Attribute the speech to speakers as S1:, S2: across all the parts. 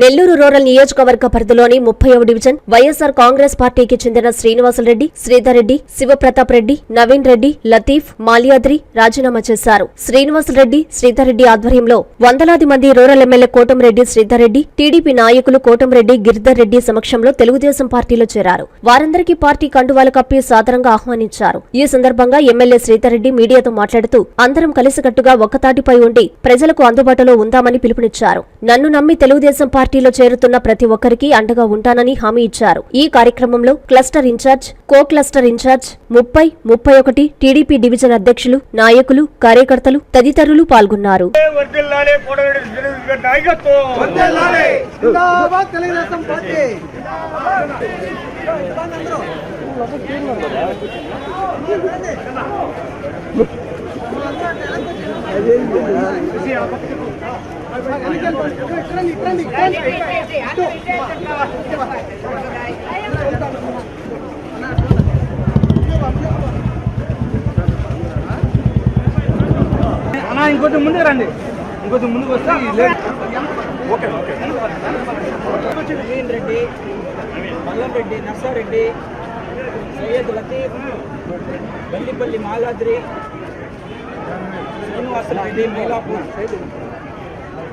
S1: Nellore rural నియోజకవర్గ పరిధిలోని ముప్పై డివిజన్ వైఎస్ఆర్ కాంగ్రెస్ పార్టీకి చెందిన శ్రీనివాసరెడ్డి శ్రీధర్ రెడ్డి శివప్రతాప్ రెడ్డి నవీన్ రెడ్డి లతీఫ్ మాల్యాద్రి రాజీనామా చేశారు. శ్రీనివాసరెడ్డి శ్రీధర్ రెడ్డి ఆధ్వర్యంలో వందలాది మంది rural MLA Kotamreddy Sridhar Reddy TDP నాయకులు కోటంరెడ్డి గిరిధర్ రెడ్డి సమక్షంలో తెలుగుదేశం పార్టీలో చేరారు. వారందరికీ పార్టీ కండువాలు కప్పి సాదరంగా ఆహ్వానించారు. ఈ సందర్భంగా ఎమ్మెల్యే శ్రీధర్ రెడ్డి మీడియాతో మాట్లాడుతూ అందరం కలిసికట్టుగా ఒక్కతాటిపై ఉండి ప్రజలకు అందుబాటులో ఉందామని పిలుపునిచ్చారు. నన్ను నమ్మి తెలుగుదేశం పార్టీ పార్టీలో చేరుతున్న ప్రతి ఒక్కరికి అండగా ఉంటానని హామీ ఇచ్చారు. ఈ కార్యక్రమంలో cluster incharge co cluster incharge ముప్పై ముప్పై ఒకటి టీడీపీ డివిజన్ అధ్యక్షులు నాయకులు కార్యకర్తలు తదితరులు పాల్గొన్నారు.
S2: వర్దిల్లాలే అన్నా ఇంకొంచెం ముందుకు రండి. ఇంకొంచెం ముందుకు వస్తే ఓకే
S3: రెడ్డి మల్లం రెడ్డి నర్సారెడ్డి సయ్యద్ లతీఫ్ బండిపల్లి మాలాద్రి శ్రీనివాసరెడ్డి మైలాపూర్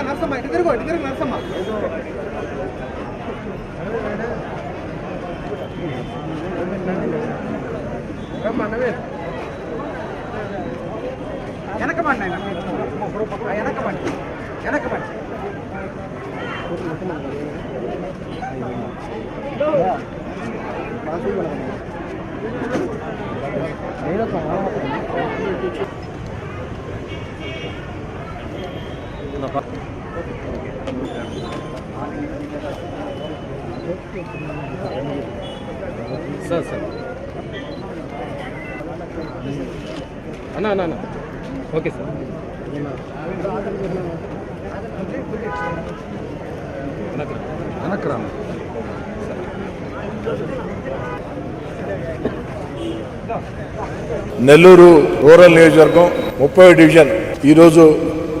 S4: నరసమ్మ ఇటు తిరుగు ఇటు తిరుగు నరసమ్మ వెనకమండి ఆయన వెనకమండి వెనకమండి
S5: సార్ సార్ అన్నా అన్నా అన్నా ఓకే సార్ వెనక్రామ్
S6: నెల్లూరు రూరల్ నియోజకవర్గం ముప్పై డివిజన్. ఈరోజు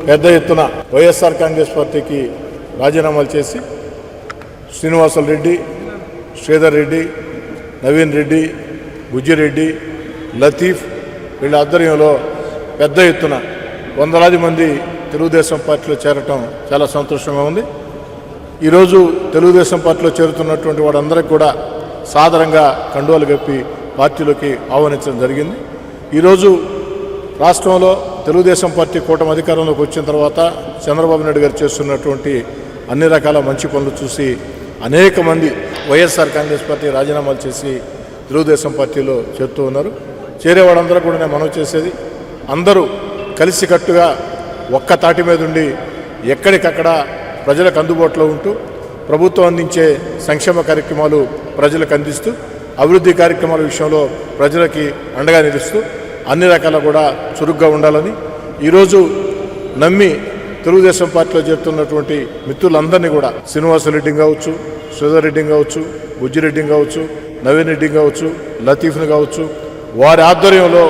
S6: పెద్ద ఎత్తున వైఎస్ఆర్ కాంగ్రెస్ పార్టీకి రాజీనామాలు చేసి శ్రీనివాసులు రెడ్డి శ్రీధర్ రెడ్డి నవీన్ రెడ్డి బుజ్జిరెడ్డి లతీఫ్ వీళ్ళ ఆధ్వర్యంలో పెద్ద ఎత్తున వందలాది మంది తెలుగుదేశం పార్టీలో చేరటం చాలా సంతోషంగా ఉంది. ఈరోజు తెలుగుదేశం పార్టీలో చేరుతున్నటువంటి వాడందరికీ కూడా సాదరంగా కండువాలు కప్పి పార్టీలోకి ఆహ్వానించడం జరిగింది. ఈరోజు రాష్ట్రంలో తెలుగుదేశం పార్టీ కూటమి అధికారంలోకి వచ్చిన తర్వాత చంద్రబాబు నాయుడు గారు చేస్తున్నటువంటి అన్ని రకాల మంచి పనులు చూసి అనేక మంది వైఎస్ఆర్ కాంగ్రెస్ పార్టీ రాజీనామాలు చేసి తెలుగుదేశం పార్టీలో చేరుతూ ఉన్నారు. చేరే వాళ్ళందరూ కూడా నేను మనవి చేసేది అందరూ కలిసికట్టుగా ఒక్క తాటి మీద ఉండి ఎక్కడికక్కడ ప్రజలకు అందుబాటులో ఉంటూ ప్రభుత్వం అందించే సంక్షేమ కార్యక్రమాలు ప్రజలకు అందిస్తూ అభివృద్ధి కార్యక్రమాల విషయంలో ప్రజలకి అండగా నిలుస్తూ అన్ని రకాల కూడా చురుగ్గా ఉండాలని ఈరోజు నమ్మి తెలుగుదేశం పార్టీలో చేరుతున్నటువంటి మిత్రులందరినీ కూడా శ్రీనివాసరెడ్డి కావచ్చు శ్రీధర్ రెడ్డింగ్ కావచ్చు బుజ్జిరెడ్డి కావచ్చు నవీన్ రెడ్డి కావచ్చు లతీఫ్ని కావచ్చు వారి ఆధ్వర్యంలో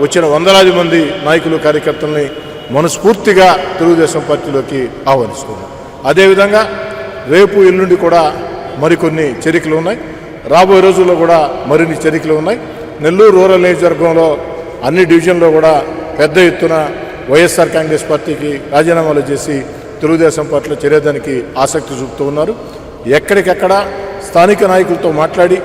S6: వచ్చిన వందలాది మంది నాయకులు కార్యకర్తల్ని మనస్ఫూర్తిగా తెలుగుదేశం పార్టీలోకి ఆహ్వానిస్తున్నాం. అదేవిధంగా రేపు ఎల్లుండి కూడా మరికొన్ని చరికలు ఉన్నాయి. రాబోయే రోజుల్లో కూడా మరిన్ని చరికలు ఉన్నాయి. నెల్లూరు రూరల్ నియోజకవర్గంలో అన్ని డివిజన్లో కూడా పెద్ద ఎత్తున వైఎస్ఆర్ కాంగ్రెస్ పార్టీకి రాజీనామాలు చేసి తెలుగుదేశం పార్టీలో చేరేదానికి ఆసక్తి చూపుతూ ఉన్నారు. ఎక్కడికెక్కడ స్థానిక నాయకులతో మాట్లాడి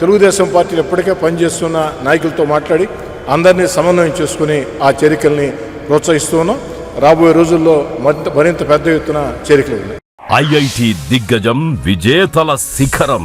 S6: తెలుగుదేశం పార్టీలు ఎప్పటికే పనిచేస్తున్న నాయకులతో మాట్లాడి అందరినీ సమన్వయం చేసుకుని ఆ చేరికల్ని ప్రోత్సహిస్తూ ఉన్నాం. రాబోయే రోజుల్లో మరింత మరింత పెద్ద ఎత్తున చేరికలు ఉన్నాయి.
S7: ఐఐటి దిగ్గజం విజేతల శిఖరం.